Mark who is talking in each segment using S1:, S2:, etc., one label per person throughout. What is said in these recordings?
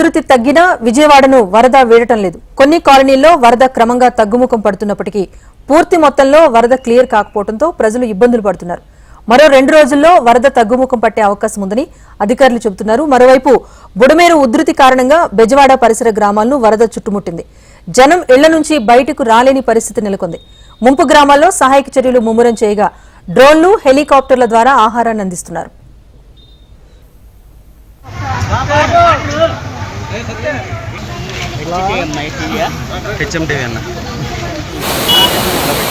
S1: ఉధృతి తగ్గినా విజయవాడను వరద వీడటం లేదు. కొన్ని కాలనీల్లో వరద క్రమంగా తగ్గుముఖం పడుతున్నప్పటికీ పూర్తి మొత్తంలో వరద క్లియర్ కాకపోవడంతో ప్రజలు ఇబ్బందులు పడుతున్నారు. మరో రెండు రోజుల్లో వరద తగ్గుముఖం పట్టే అవకాశం ఉందని అధికారులు చెబుతున్నారు. మరోవైపు బుడమేరు ఉధృతి కారణంగా బెజవాడ పరిసర గ్రామాలను వరద చుట్టుముట్టింది. జనం ఇళ్ళ నుంచి బయటకు రాలేని పరిస్థితి నెలకొంది. ముంపు గ్రామాల్లో సహాయక చర్యలు ముమ్మరం చేయగా డ్రోన్లు హెలికాప్టర్ల ద్వారా ఆహారాన్ని అందిస్తున్నారు.
S2: హెచ్ఎం టీవీ అన్న
S3: ఎంత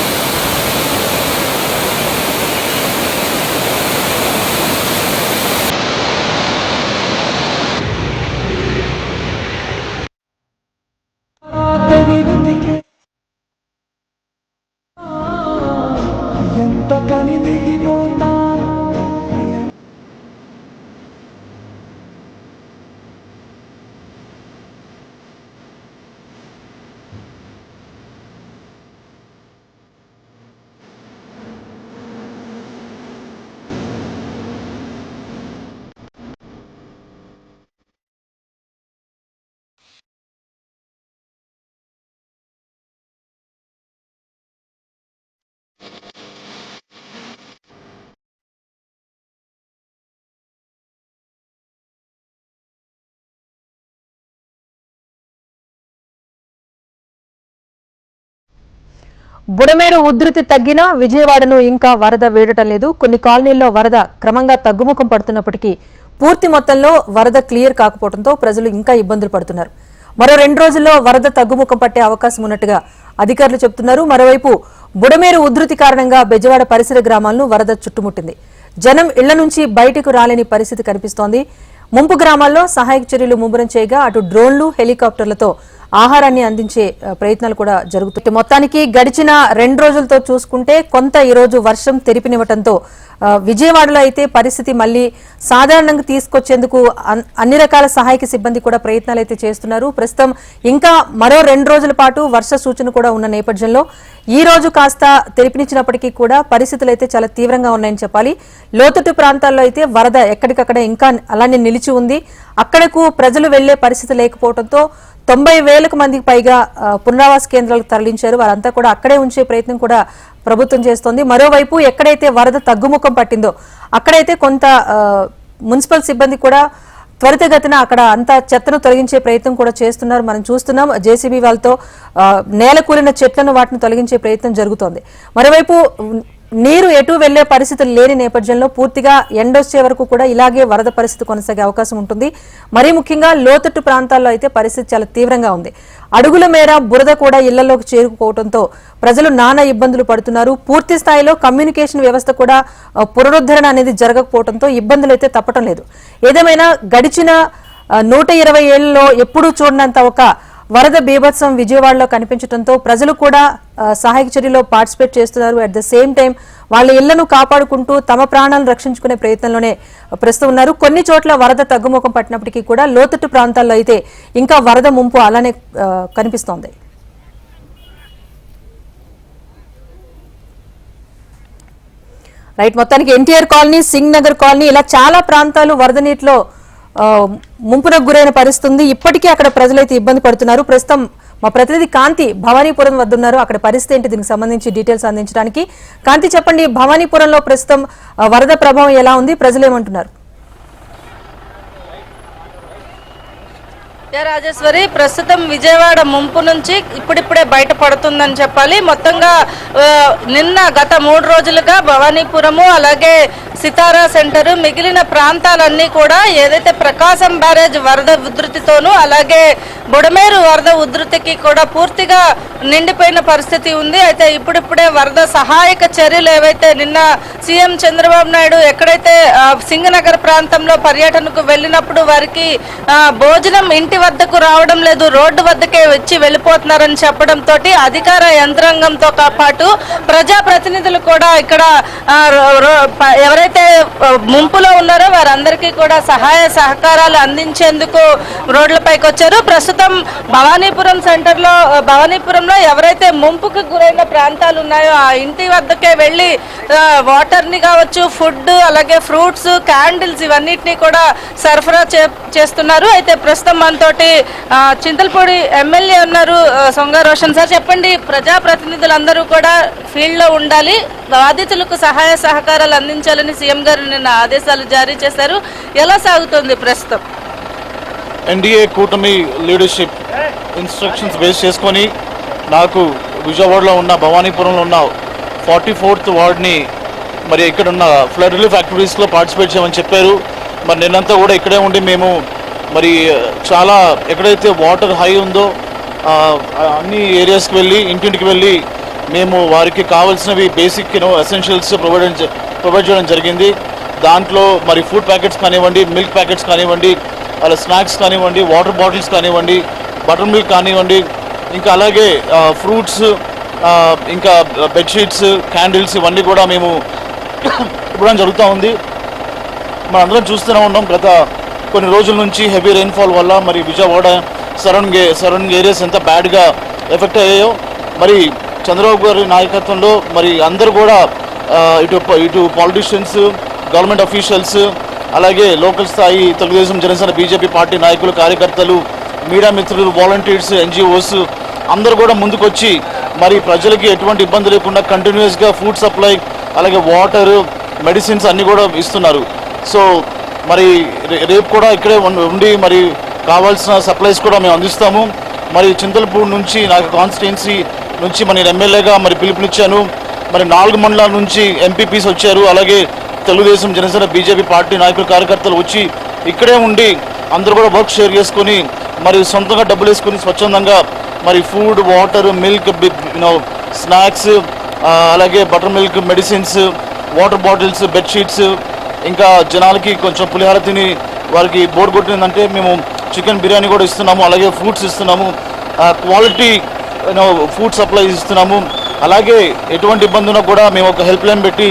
S1: బుడమేరు ఉధృతి తగ్గినా విజయవాడను ఇంకా వరద వేడటం లేదు. కొన్ని కాలనీల్లో వరద క్రమంగా తగ్గుముఖం పడుతున్నప్పటికీ పూర్తి మొత్తంలో వరద క్లియర్ కాకపోవడంతో ప్రజలు ఇంకా ఇబ్బందులు పడుతున్నారు. మరో రెండు రోజుల్లో వరద తగ్గుముఖం పట్టే అవకాశం ఉన్నట్టుగా అధికారులు చెబుతున్నారు. మరోవైపు బుడమేరు ఉధృతి కారణంగా బెజవాడ పరిసర గ్రామాలను వరద చుట్టుముట్టింది. జనం ఇళ్ళ నుంచి బయటకు రాలేని పరిస్థితి కనిపిస్తోంది. ముంపు గ్రామాల్లో సహాయక చర్యలు ముమ్మరం చేయగా అటు డ్రోన్లు హెలికాప్టర్లతో ఆహారాన్ని అందించే ప్రయత్నాలు కూడా జరుగుతున్నాయి. మొత్తానికి గడిచిన రెండు రోజులతో చూసుకుంటే కొంత ఈరోజు వర్షం తెరిపినివ్వటంతో విజయవాడలో అయితే పరిస్థితి మళ్ళీ సాధారణంగా తీసుకొచ్చేందుకు అన్- అన్ని రకాల సహాయక సిబ్బంది కూడా ప్రయత్నాలు అయితే చేస్తున్నారు. ప్రస్తుతం ఇంకా మరో రెండు రోజుల పాటు వర్ష సూచన కూడా ఉన్న నేపథ్యంలో ఈ రోజు కాస్త తెరిపినిచ్చినప్పటికీ కూడా పరిస్థితులు అయితే చాలా తీవ్రంగా ఉన్నాయని చెప్పాలి. లోతట్టు ప్రాంతాల్లో అయితే వరద ఎక్కడికక్కడ ఇంకా అలానే నిలిచి ఉంది. అక్కడకు ప్రజలు వెళ్ళే పరిస్థితి లేకపోవడంతో తొంభై వేలకు మందికి పైగా పునరావాస కేంద్రాలకు తరలించారు. వారంతా కూడా అక్కడే ఉంచే ప్రయత్నం కూడా ప్రభుత్వం చేస్తోంది. మరోవైపు ఎక్కడైతే వరద తగ్గుముఖం పట్టిందో అక్కడైతే కొంత మున్సిపల్ సిబ్బంది కూడా త్వరితగతిన అక్కడ అంతా చెత్తను తొలగించే ప్రయత్నం కూడా చేస్తున్నారు. మనం చూస్తున్నాం జేసీబీ వాళ్ళతో నేల కూలిన చెట్లను వాటిని తొలగించే ప్రయత్నం జరుగుతోంది. మరోవైపు నీరు ఎటు వెళ్ళే పరిస్థితులు లేని నేపథ్యంలో పూర్తిగా ఎండొచ్చే వరకు కూడా ఇలాగే వరద పరిస్థితి కొనసాగే అవకాశం ఉంటుంది. మరీ ముఖ్యంగా లోతట్టు ప్రాంతాల్లో అయితే పరిస్థితి చాలా తీవ్రంగా ఉంది. అడుగుల మేర బురద కూడా ఇళ్ళలోకి చేరుకుపోవడంతో ప్రజలు నానా ఇబ్బందులు పడుతున్నారు. పూర్తి స్థాయిలో కమ్యూనికేషన్ వ్యవస్థ కూడా పునరుద్ధరణ అనేది జరగకపోవడంతో ఇబ్బందులు అయితే తప్పటం లేదు. ఏదేమైనా గడిచిన నూట ఇరవై ఏళ్ళలో ఎప్పుడూ చూడనంత ఒక వరద బీభత్సం విజయవాడలో కనిపించడంతో ప్రజలు కూడా సహాయక చర్యలో పార్టిసిపేట్ చేస్తున్నారు. అట్ ద సేమ్ టైం వాళ్ళ ఇళ్ళను కాపాడుకుంటూ తమ ప్రాణాలను రక్షించుకునే ప్రయత్నంలోనే ప్రస్తుతం ఉన్నారు. కొన్ని చోట్ల వరద తగ్గుముఖం పట్టినప్పటికీ కూడా లోతట్టు ప్రాంతాల్లో అయితే ఇంకా వరద ముంపు అలానే కనిపిస్తోంది. రైట్ మొత్తానికి ఎన్టీఆర్ కాలనీ సింగ్ నగర్ కాలనీ ఇలా చాలా ప్రాంతాలు వరద నీటిలో ముంపునకు గురైన పరిస్థితి ఉంది ఇప్పటికీ అక్కడ ప్రజలైతే ఇబ్బంది పడుతున్నారు. ప్రస్తుతం మా ప్రతినిధి కాంతి భవానీపురం వద్ద ఉన్నారు. అక్కడ పరిస్థితి ఏంటి? దీనికి సంబంధించి డీటెయిల్స్ అందించడానికి. కాంతి చెప్పండి. భవానీపురంలో ప్రస్తుతం వరద ప్రభావం ఎలా ఉంది? ప్రజలు ఏమంటున్నారు
S4: యా రాజేశ్వరి ప్రస్తుతం విజయవాడ ముంపు నుంచి ఇప్పుడిప్పుడే బయటపడుతుందని చెప్పాలి. మొత్తంగా నిన్న గత మూడు రోజులుగా భవానీపురము అలాగే సితారా సెంటరు మిగిలిన ప్రాంతాలన్నీ కూడా ఏదైతే ప్రకాశం బ్యారేజ్ వరద ఉధృతితోనూ అలాగే బుడమేరు వరద ఉధృతికి కూడా పూర్తిగా నిండిపోయిన పరిస్థితి ఉంది. అయితే ఇప్పుడిప్పుడే వరద సహాయక చర్యలు ఏవైతే నిన్న సీఎం చంద్రబాబు నాయుడు ఎక్కడైతే సింగనగర్ ప్రాంతంలో పర్యటనకు వెళ్ళినప్పుడు వారికి భోజనం ఇంటి వద్దకు రావడం లేదు. రోడ్డు వద్దకే వచ్చి వెళ్ళిపోతున్నారని చెప్పడంతో అధికార యంత్రాంగంతో పాటు ప్రజా ప్రతినిధులు కూడా ఇక్కడ ఎవరైతే ముంపులో ఉన్నారో వారందరికీ కూడా సహాయ సహకారాలు అందించేందుకు రోడ్లపైకి వచ్చారు. ప్రస్తుతం భవానీపురం సెంటర్లో భవానీపురంలో ఎవరైతే ముంపుకు గురైన ప్రాంతాలు ఉన్నాయో ఆ ఇంటి వద్దకే వెళ్ళి వాటర్ని కావచ్చు ఫుడ్ అలాగే ఫ్రూట్స్ క్యాండిల్స్ ఇవన్నిటిని కూడా సరఫరా చే చేస్తున్నారు. అయితే ప్రస్తుతం మనతో తోటి చింతలపూడి ఎమ్మెల్యే ఉన్నారు సొంగ రోషన్ సార్. చెప్పండి ప్రజాప్రతినిధులందరూ కూడా ఫీల్డ్లో ఉండాలి బాధితులకు సహాయ సహకారాలు అందించాలని సీఎం గారు నిన్న ఆదేశాలు జారీ చేశారు. ఎలా సాగుతుంది ప్రస్తుతం?
S5: ఎన్డీఏ కూటమి లీడర్షిప్ ఇన్స్ట్రక్షన్స్ బేస్ చేసుకొని నాకు విజయవాడలో ఉన్న భవానీపురంలో ఉన్న ఫార్టీ ఫోర్త్ వార్డ్ని మరి ఇక్కడ ఉన్న ఫ్లడ్ రిలీఫ్ యాక్టివిటీస్లో పార్టిసిపేట్ చేయమని చెప్పారు. మరి నిన్నంతా కూడా ఇక్కడే ఉండి మేము మరి చాలా ఎక్కడైతే వాటర్ హై ఉందో అన్ని ఏరియాస్కి వెళ్ళి ఇంటింటికి వెళ్ళి మేము వారికి కావాల్సినవి basic you know essentials provide provide చేయడం జరిగింది. దాంట్లో మరి ఫుడ్ ప్యాకెట్స్ కానివ్వండి మిల్క్ ప్యాకెట్స్ కానివ్వండి అలా స్నాక్స్ కానివ్వండి వాటర్ బాటిల్స్ కానివ్వండి బటర్ మిల్క్ కానివ్వండి ఇంకా అలాగే ఫ్రూట్స్ ఇంకా బెడ్షీట్స్ క్యాండిల్స్ ఇవన్నీ కూడా మేము ఇవ్వడం జరుగుతూ ఉంది. మనం అందరం చూస్తూనే ఉన్నాం గత కొన్ని రోజుల నుంచి హెవీ రెయిన్ఫాల్ వల్ల మరి విజయవాడ సరౌండింగ్ సరౌండింగ్ ఏరియాస్ ఎంత బ్యాడ్గా ఎఫెక్ట్ అయ్యాయో మరి చంద్రబాబు గారి నాయకత్వంలో మరి అందరూ కూడా ఇటు ఇటు పాలిటిషియన్స్ గవర్నమెంట్ అఫీషియల్స్ అలాగే లోకల్ స్థాయి తెలుగుదేశం జనసేన బీజేపీ పార్టీ నాయకులు కార్యకర్తలు మీడియా మిత్రులు వాలంటీర్స్ ఎన్జిఓస్ అందరూ కూడా ముందుకొచ్చి మరి ప్రజలకి ఎటువంటి ఇబ్బంది లేకుండా కంటిన్యూస్గా ఫుడ్ సప్లై అలాగే వాటర్ మెడిసిన్స్ అన్నీ కూడా ఇస్తున్నారు. సో మరి రే- రేపు కూడా ఇక్కడే ఉండి మరి కావాల్సిన సప్లైస్ కూడా మేము అందిస్తాము. మరి చింతలపూడి నుంచి నాకు కాన్స్టిట్యున్సీ నుంచి మరి ఎమ్మెల్యేగా మరి పిలుపునిచ్చాను. మరి నాలుగు మండలాల నుంచి ఎంపీపీస్ వచ్చారు. అలాగే తెలుగుదేశం జనసేన బీజేపీ పార్టీ నాయకులు కార్యకర్తలు వచ్చి ఇక్కడే ఉండి అందరూ కూడా వర్క్ షేర్ చేసుకొని మరి సొంతంగా డబ్బులు వేసుకొని స్వచ్ఛందంగా మరి food water milk you know snacks అలాగే butter milk medicines water bottles bedsheets ఇంకా జనాలకి కొంచెం పులిహార తిని వారికి బోర్ కొట్టిందంటే మేము చికెన్ బిర్యానీ కూడా ఇస్తున్నాము అలాగే ఫ్రూట్స్ ఇస్తున్నాము క్వాలిటీ ఫుడ్ సప్లై ఇస్తున్నాము. అలాగే ఎటువంటి ఇబ్బంది ఉన్నా కూడా మేము ఒక హెల్ప్ లైన్ పెట్టి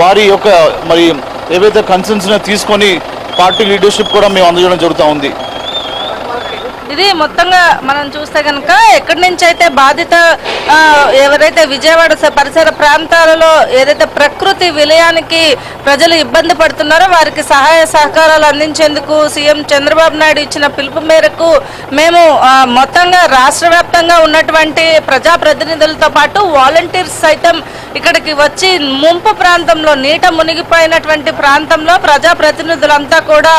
S5: వారి యొక్క మరి ఏవైతే కన్సర్న్స్ తీసుకొని పార్టీ లీడర్షిప్ కూడా మేము అందజేయడం జరుగుతూ ఉంది.
S4: ఇది మొత్తంగా మనం చూస్తే కనుక ఎక్కడి నుంచి అయితే బాధిత ఎవరైతే విజయవాడ పరిసర ప్రాంతాలలో ఏదైతే ప్రకృతి విలయానికి ప్రజలు ఇబ్బంది పడుతున్నారో వారికి సహాయ సహకారాలు అందించేందుకు సీఎం చంద్రబాబు నాయుడు ఇచ్చిన పిలుపు మేరకు మేము మొత్తంగా రాష్ట్ర వ్యాప్తంగా ఉన్నటువంటి ప్రజాప్రతినిధులతో పాటు వాలంటీర్స్ సైతం ఇక్కడికి వచ్చి ముంపు ప్రాంతంలో నీట మునిగిపోయినటువంటి ప్రాంతంలో ప్రజాప్రతినిధులంతా కూడా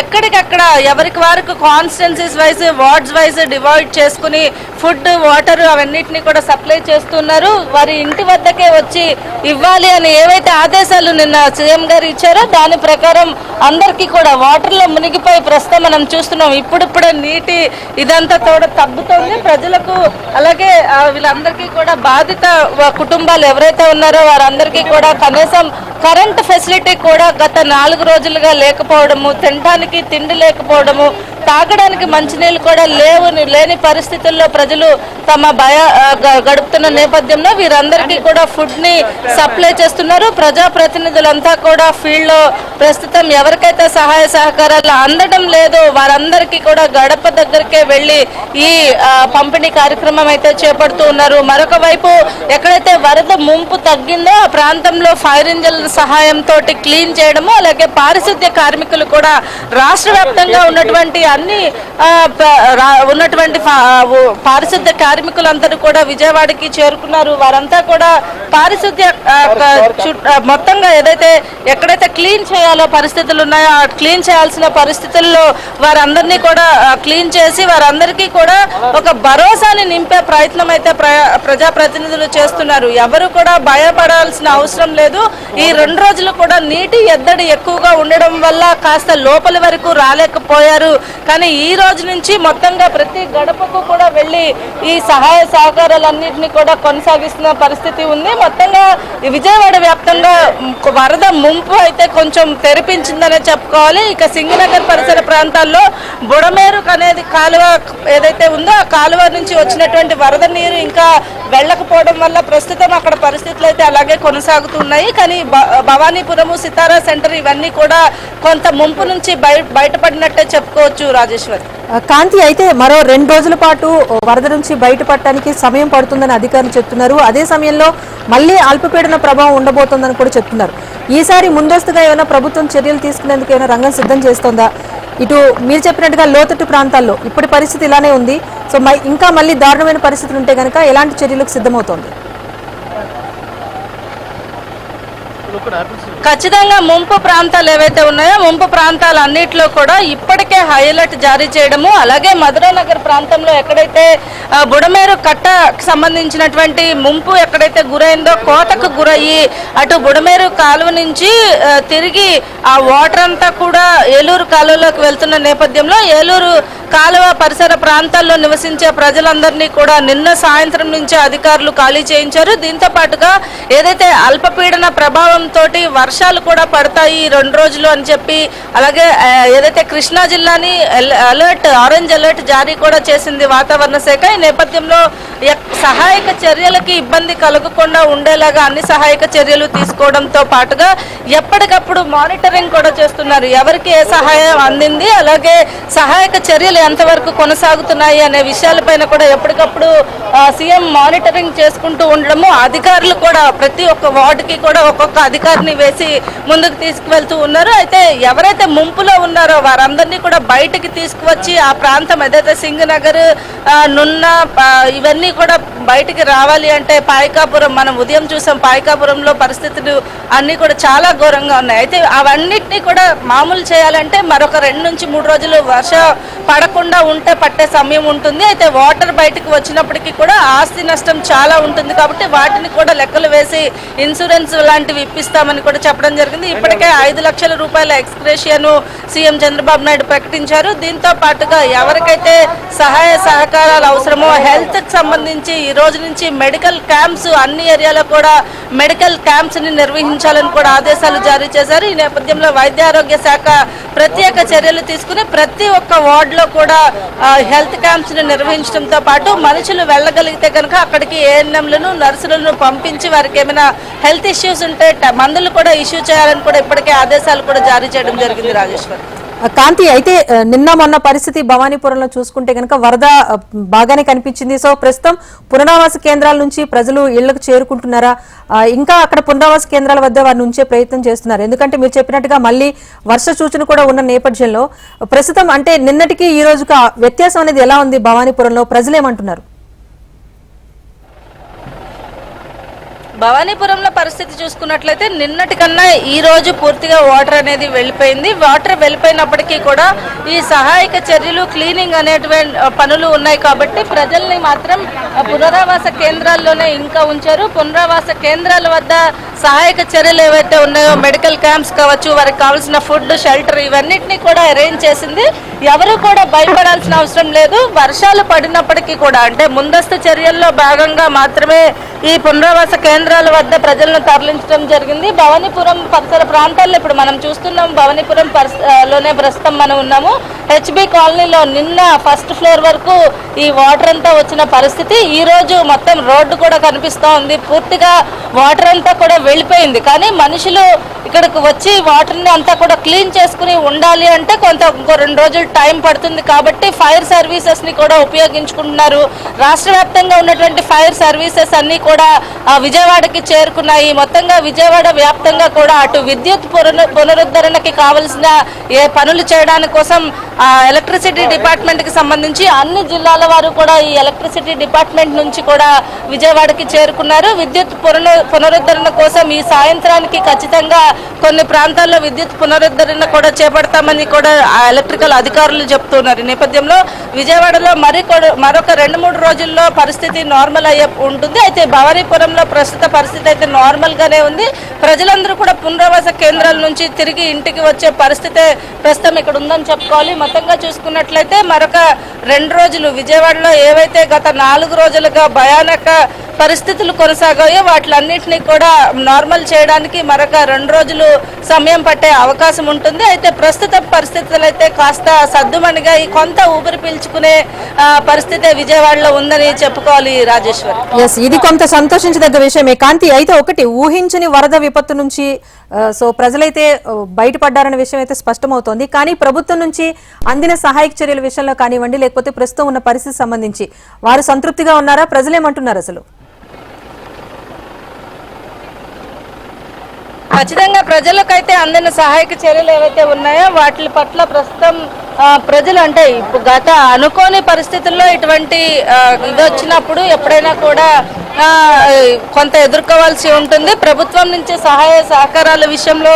S4: ఎక్కడికక్కడ ఎవరికి వారికి constituencies wise wards wise divide చేసుకుని ఫుడ్ వాటర్ అవన్నిటిని కూడా సప్లై చేస్తున్నారు. వారి ఇంటి వద్దకే వచ్చి ఇవ్వాలి అని ఏవైతే ఆదేశాలు నిన్న సీఎం గారు ఇచ్చారో దాని ప్రకారం అందరికీ కూడా వాటర్లో మునిగిపోయి ప్రస్తుతం మనం చూస్తున్నాం. ఇప్పుడిప్పుడే నీటి ఇదంతా కూడా తగ్గుతోంది. ప్రజలకు అలాగే వీళ్ళందరికీ కూడా బాధిత కుటుంబాలు ఎవరైతే ఉన్నారో వారందరికీ కూడా కనీసం కరెంట్ ఫెసిలిటీ కూడా గత నాలుగు రోజులుగా లేకపోవడము తినడానికి తిండి లేకపోవడము తాగడానికి మంచినీళ్ళు కూడా లేవు లేని పరిస్థితుల్లో ప్రజలు తమ భయ గడుపుతున్న నేపథ్యంలో వీరందరికీ కూడా ఫుడ్ని సప్లై చేస్తున్నారు. ప్రజాప్రతినిధులంతా కూడా ఫీల్డ్లో ప్రస్తుతం ఎవరికైతే సహాయ సహకారాలు అందడం లేదో వారందరికీ కూడా గడప దగ్గరికే వెళ్ళి ఈ పంపిణీ కార్యక్రమం అయితే చేపడుతూ ఉన్నారు. మరొక వైపు ఎక్కడైతే వరద ముంపు తగ్గిందో ఆ ప్రాంతంలో ఫైర్ ఇంజిన్ సహాయంతో క్లీన్ చేయడము అలాగే పారిశుద్ధ్య కార్మికులు కూడా రాష్ట్ర వ్యాప్తంగా ఉన్నటువంటి అన్ని ఉన్నటువంటి పారిశుద్ధ్య కార్మికులందరూ కూడా విజయవాడకి చేరుకున్నారు. వారంతా కూడా పారిశుద్ధ్య చు- మొత్తంగా ఏదైతే ఎక్కడైతే క్లీన్ చేయాలో పరిస్థితులు ఉన్నాయో ఆ క్లీన్ చేయాల్సిన పరిస్థితుల్లో వారందరినీ కూడా క్లీన్ చేసి వారందరికీ కూడా ఒక భరోసాని నింపే ప్రయత్నం అయితే ప్రజాప్రతినిధులు చేస్తున్నారు. ఎవరు కూడా భయపడాల్సిన అవసరం లేదు. ఈ రెండు రోజులు కూడా నీటి ఎద్దడి ఎక్కువగా ఉండడం వల్ల కాస్త లోపలి వరకు రాలేకపోయారు. కానీ ఈ రోజు నుంచి మొత్తంగా ప్రతి గడపకు కూడా వెళ్ళి ఈ సహాయ సహకారాలన్నింటినీ కూడా కొనసాగిస్తున్న పరిస్థితి ఉంది. మొత్తంగా విజయవాడ వ్యాప్తంగా వరద ముంపు అయితే కొంచెం తెరిపించిందనే చెప్పుకోవాలి. ఇక సింగనగర్ పరిసర ప్రాంతాల్లో బుడమేరు అనేది కాలువ ఏదైతే ఉందో ఆ కాలువ నుంచి వచ్చినటువంటి వరద నీరు ఇంకా వెళ్ళకపోవడం వల్ల ప్రస్తుతం అక్కడ పరిస్థితులు అయితే అలాగే కొనసాగుతున్నాయి. కానీ భ- భవానీపురము సితారా సెంటర్ ఇవన్నీ కూడా కొంత ముంపు నుంచి బయట బయటపడినట్టే చెప్పుకోవచ్చు. రాజేశ్వరి.
S1: కాంతి అయితే మరో రెండు రోజుల పాటు వరద నుంచి బయటపడటానికి సమయం పడుతుందని అధికారులు చెప్తున్నారు. అదే సమయంలో మళ్ళీ అల్పపీడన ప్రభావం ఉండబోతోందని కూడా చెప్తున్నారు. ఈసారి ముందస్తుగా ఏమైనా ప్రభుత్వం చర్యలు తీసుకునేందుకు ఏమైనా రంగం సిద్ధం చేస్తోందా? ఇటు మీరు చెప్పినట్టుగా లోతట్టు ప్రాంతాల్లో ఇప్పటి పరిస్థితి ఇలానే ఉంది. సో మ- ఇంకా మళ్ళీ దారుణమైన పరిస్థితులు ఉంటే కనుక ఎలాంటి చర్యలకు సిద్ధమవుతోంది?
S4: ఖచ్చితంగా ముంపు ప్రాంతాలు ఏవైతే ఉన్నాయో ముంపు ప్రాంతాలు కూడా ఇప్పటికే హై అలర్ట్ జారీ చేయడము అలాగే మధురా నగర్ ప్రాంతంలో ఎక్కడైతే బుడమేరు కట్టకు సంబంధించినటువంటి ముంపు ఎక్కడైతే గురైందో కోతకు గురయ్యి అటు బుడమేరు కాలువ నుంచి తిరిగి ఆ వాటర్ అంతా కూడా ఏలూరు కాలువలోకి వెళ్తున్న నేపథ్యంలో ఏలూరు కాలువ పరిసర ప్రాంతాల్లో నివసించే ప్రజలందరినీ కూడా నిన్న సాయంత్రం నుంచే అధికారులు ఖాళీ చేయించారు. దీంతో పాటుగా ఏదైతే అల్పపీడన ప్రభావంతో వర్షాలు కూడా పడతాయి రెండు రోజులు అని చెప్పి అలాగే ఏదైతే కృష్ణా జిల్లాని అలర్ట్ ఆరెంజ్ అలర్ట్ జారీ కూడా చేసింది వాతావరణ శాఖ ఈ నేపథ్యంలో ఎక్- సహాయక చర్యలకి ఇబ్బంది కలగకుండా ఉండేలాగా అన్ని సహాయక చర్యలు తీసుకోవడంతో పాటుగా ఎప్పటికప్పుడు మానిటరింగ్ కూడా చేస్తున్నారు. ఎవరికి ఏ సహాయం అందింది? అలాగే సహాయక చర్యలు ఎంతవరకు కొనసాగుతున్నాయి అనే విషయాలపైన కూడా ఎప్పటికప్పుడు సీఎం మానిటరింగ్ చేసుకుంటూ ఉండడము అధికారులు కూడా ప్రతి ఒక్క వార్డుకి కూడా ఒక్కొక్క అధికారిని వేసి ముందుకు తీసుకువెళ్తూ ఉన్నారు. అయితే ఎవరైతే ముంపులో ఉన్నారో వారందరినీ కూడా బయటికి తీసుకువచ్చి ఆ ప్రాంతం ఏదైతే సింగనగర్ నగర్ నున్న ఇవన్నీ కూడా బయటికి రావాలి అంటే పాయకాపురం మనం ఉదయం చూసాం పాయకాపురంలో పరిస్థితులు అన్నీ కూడా చాలా ఘోరంగా ఉన్నాయి. అయితే అవన్నిటినీ కూడా మామూలు చేయాలంటే మరొక రెండు నుంచి మూడు రోజులు వర్ష పడకుండా ఉంటే పట్టే సమయం ఉంటుంది. అయితే వాటర్ బయటకు వచ్చినప్పటికీ కూడా ఆస్తి నష్టం చాలా ఉంటుంది కాబట్టి వాటిని కూడా లెక్కలు వేసి ఇన్సూరెన్స్ లాంటివి ఇప్పిస్తామని కూడా చెప్పడం జరిగింది. ఇప్పటికే ఐదు లక్షల రూపాయల ఎక్స్గ్రేషియాను సీఎం చంద్రబాబు నాయుడు ప్రకటించారు. దీంతో పాటుగా ఎవరికైతే సహాయ సహకారాలు అవసరమో హెల్త్కి సంబంధించి ఈ రోజు నుంచి మెడికల్ క్యాంప్స్ అన్ని ఏరియాలో కూడా మెడికల్ క్యాంప్స్ని నిర్వహించాలని కూడా ఆదేశాలు జారీ చేశారు. ఈ నేపథ్యంలో వైద్య ఆరోగ్య శాఖ ప్రత్యేక చర్యలు తీసుకుని ప్రతి ఒక్క వార్డులో కూడా హెల్త్ క్యాంప్స్ని నిర్వహించడంతో పాటు మనుషులు వెళ్ళగలిగితే కనుక అక్కడికి ఏఎన్ఎంలను నర్సులను పంపించి వారికి ఏమైనా హెల్త్ ఇష్యూస్ ఉంటే మందులు కూడా ఇష్యూ చేయాలని కూడా ఇప్పటికే ఆదేశాలు కూడా జారీ చేయడం జరిగింది రాజేశ్వర్.
S1: కాంతి అయితే నిన్న మొన్న పరిస్థితి భవానీపురంలో చూసుకుంటే కనుక వరద బాగానే కనిపించింది. సో ప్రస్తుతం పునరావాస కేంద్రాల నుంచి ప్రజలు ఇళ్ళకు చేరుకుంటున్నారా? ఇంకా అక్కడ పునరావాస కేంద్రాల వద్ద వారిని ఉంచే ప్రయత్నం చేస్తున్నారు. ఎందుకంటే మీరు చెప్పినట్టుగా మళ్ళీ వర్ష సూచన కూడా ఉన్న నేపథ్యంలో ప్రస్తుతం అంటే నిన్నటికి ఈ రోజుకు వ్యత్యాసం అనేది ఎలా ఉంది భవానీపురంలో? ప్రజలు
S4: భవానీపురంలో పరిస్థితి చూసుకున్నట్లయితే నిన్నటి కన్నా ఈ రోజు పూర్తిగా వాటర్ అనేది వెళ్ళిపోయింది. వాటర్ వెళ్ళిపోయినప్పటికీ కూడా ఈ సహాయక చర్యలు క్లీనింగ్ అనేటువంటి పనులు ఉన్నాయి కాబట్టి ప్రజల్ని మాత్రం ఆ పునరావాస కేంద్రాల్లోనే ఇంకా ఉంచారు. పునరావాస కేంద్రాల వద్ద సహాయక చర్యలు ఏవైతే ఉన్నాయో మెడికల్ క్యాంప్స్ కావచ్చు వారికి కావాల్సిన ఫుడ్ షెల్టర్ ఇవన్నిటిని కూడా అరేంజ్ చేసింది. ఎవరు కూడా భయపడాల్సిన అవసరం లేదు. వర్షాలు పడినప్పటికీ కూడా అంటే ముందస్తు చర్యల్లో భాగంగా మాత్రమే ఈ పునరావాస కేంద్రాల వద్ద ప్రజలను తరలించడం జరిగింది. భవానీపురం పరిసర ప్రాంతాల్లో ఇప్పుడు మనం చూస్తున్నాం భవానీపురం పరిస- లోనే ప్రస్తుతం మనం ఉన్నాము. హెచ్బి కాలనీలో నిన్న ఫస్ట్ ఫ్లోర్ వరకు ఈ వాటర్ అంతా వచ్చిన పరిస్థితి. ఈ రోజు మొత్తం రోడ్డు కూడా కనిపిస్తూ ఉంది. పూర్తిగా వాటర్ అంతా కూడా వెళ్ళిపోయింది. కానీ మనుషులు ఇక్కడికి వచ్చి వాటర్ని అంతా కూడా క్లీన్ చేసుకుని ఉండాలి అంటే కొంత ఇంకో రెండు రోజులు టైం పడుతుంది కాబట్టి ఫైర్ సర్వీసెస్ని కూడా ఉపయోగించుకుంటున్నారు. రాష్ట్ర వ్యాప్తంగా ఉన్నటువంటి ఫైర్ సర్వీసెస్ అన్నీ కూడా విజయవాడకి చేరుకున్నాయి. మొత్తంగా విజయవాడ వ్యాప్తంగా కూడా అటు విద్యుత్ పునరుద్ధరణకి కావలసిన ఏ పనులు చేయడానికి కోసం ఎలక్ట్రిసిటీ డిపార్ట్మెంట్కి సంబంధించి అన్ని జిల్లాల వారు కూడా ఈ ఎలక్ట్రిసిటీ డిపార్ట్మెంట్ నుంచి కూడా విజయవాడకి చేరుకున్నారు. విద్యుత్ పునరు పునరుద్ధరణ కోసం ఈ సాయంత్రానికి ఖచ్చితంగా కొన్ని ప్రాంతాల్లో విద్యుత్ పునరుద్ధరణ కూడా చేపడతామని కూడా ఆ ఎలక్ట్రికల్ అధికారులు చెప్తున్నారు. ఈ నేపథ్యంలో విజయవాడలో మరి మరొక రెండు మూడు రోజుల్లో పరిస్థితి నార్మల్ అయ్యే ఉంటుంది. అయితే భవానీపురంలో ప్రస్తుత పరిస్థితి అయితే నార్మల్గానే ఉంది. ప్రజలందరూ కూడా పునరావాస కేంద్రాల నుంచి తిరిగి ఇంటికి వచ్చే పరిస్థితి ప్రస్తుతం ఇక్కడ ఉందని చెప్పుకోవాలి. మొత్తంగా చూసుకున్నట్లయితే మరొక రెండు రోజులు విజయవాడలో ఏవైతే గత నాలుగు రోజులుగా భయానక పరిస్థితులు కొనసాగాయో వాటిలన్నింటినీ కూడా నార్మల్ చేయడానికి మరొక రెండు రోజులు సమయం పట్టే అవకాశం ఉంటుంది. అయితే ప్రస్తుత పరిస్థితులు అయితే కాస్త సద్దుమణిగా ఈ కొంత ఊపిరి పీల్చుకునే పరిస్థితి విజయవాడలో ఉందని చెప్పుకోవాలి రాజేశ్వరి.
S1: ఎస్ ఇది కొంత సంతోషించదగ్గ విషయమే కాంతి అయితే ఒకటి ఊహించని వరద విపత్తు నుంచి సో ప్రజలైతే బయటపడ్డారనే విషయం అయితే స్పష్టమవుతోంది. కానీ ప్రభుత్వం నుంచి అందిన సహాయక చర్యల విషయంలో కానివ్వండి లేకపోతే ప్రస్తుతం ఉన్న పరిస్థితి సంబంధించి వారు సంతృప్తిగా ఉన్నారా? ప్రజలేమంటున్నారు అసలు?
S4: ఖచ్చితంగా ప్రజలకైతే అందిన సహాయక చర్యలు ఏవైతే ఉన్నాయో వాటి పట్ల ప్రస్తుతం ప్రజలు అంటే గత అనుకోని పరిస్థితుల్లో ఇటువంటి ఇది వచ్చినప్పుడు ఎప్పుడైనా కూడా కొంత ఎదుర్కోవాల్సి ఉంటుంది. ప్రభుత్వం నుంచి సహాయ సహకారాల విషయంలో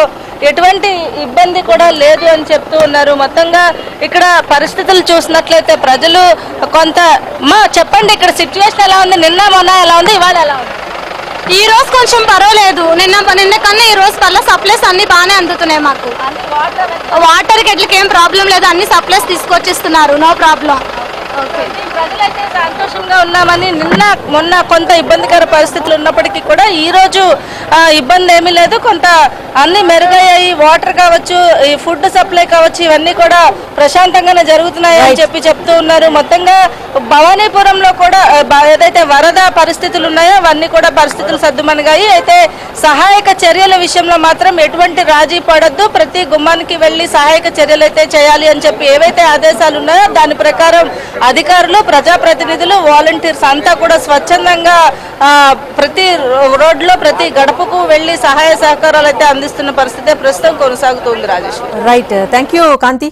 S4: ఎటువంటి ఇబ్బంది కూడా లేదు అని చెప్తూ ఉన్నారు. మొత్తంగా ఇక్కడ పరిస్థితులు చూసినట్లయితే ప్రజలు కొంత మా చెప్పండి ఇక్కడ సిచ్యువేషన్ ఎలా ఉంది నిన్న మొన్న ఎలా ఉంది ఇవాళ ఎలా ఉంది?
S6: ఈ రోజు కొంచెం పర్వాలేదు. నిన్న నిన్న కన్నా ఈ రోజు కల్లా సప్లైస్ అన్ని బాగానే అందుతున్నాయి మాకు. వాటర్ గట్లకి ఏం ప్రాబ్లం లేదు అన్ని సప్లైస్ తీసుకొచ్చిస్తున్నారు. నో ప్రాబ్లం ఓకే
S4: ప్రజలైతే సంతోషంగా ఉన్నామని నిన్న మొన్న కొంత ఇబ్బందికర పరిస్థితులు ఉన్నప్పటికీ కూడా ఈ రోజు ఆ, ఇబ్బంది ఏమీ లేదు. కొంత అన్ని మెరుగయ్యాయి. వాటర్ కావచ్చు ఈ ఫుడ్ సప్లై కావచ్చు ఇవన్నీ కూడా ప్రశాంతంగానే జరుగుతున్నాయి అని చెప్పి చెప్తూ ఉన్నారు. మొత్తంగా భవానీపురంలో కూడా ఏదైతే వరద పరిస్థితులు ఉన్నాయో అవన్నీ కూడా పరిస్థితులు సర్దుమణిగాయి అయితే సహాయక చర్యల విషయంలో మాత్రం ఎటువంటి రాజీ పడద్దు. ప్రతి గుమ్మానికి వెళ్ళి సహాయక చర్యలు అయితే చేయాలి అని చెప్పి ఏవైతే ఆదేశాలు ఉన్నాయో దాని ప్రకారం అధికారులు ప్రజాప్రతినిధులు వాలంటీర్స్ అంతా కూడా స్వచ్ఛందంగా ఆ, ప్రతి రో- రోడ్లో ప్రతి గడపకు వెళ్ళి సహాయ సహకారాలు అయితే అందిస్తున్న పరిస్థితి ప్రస్తుతం కొనసాగుతుంది Rajesh.
S1: Right thank you Kanti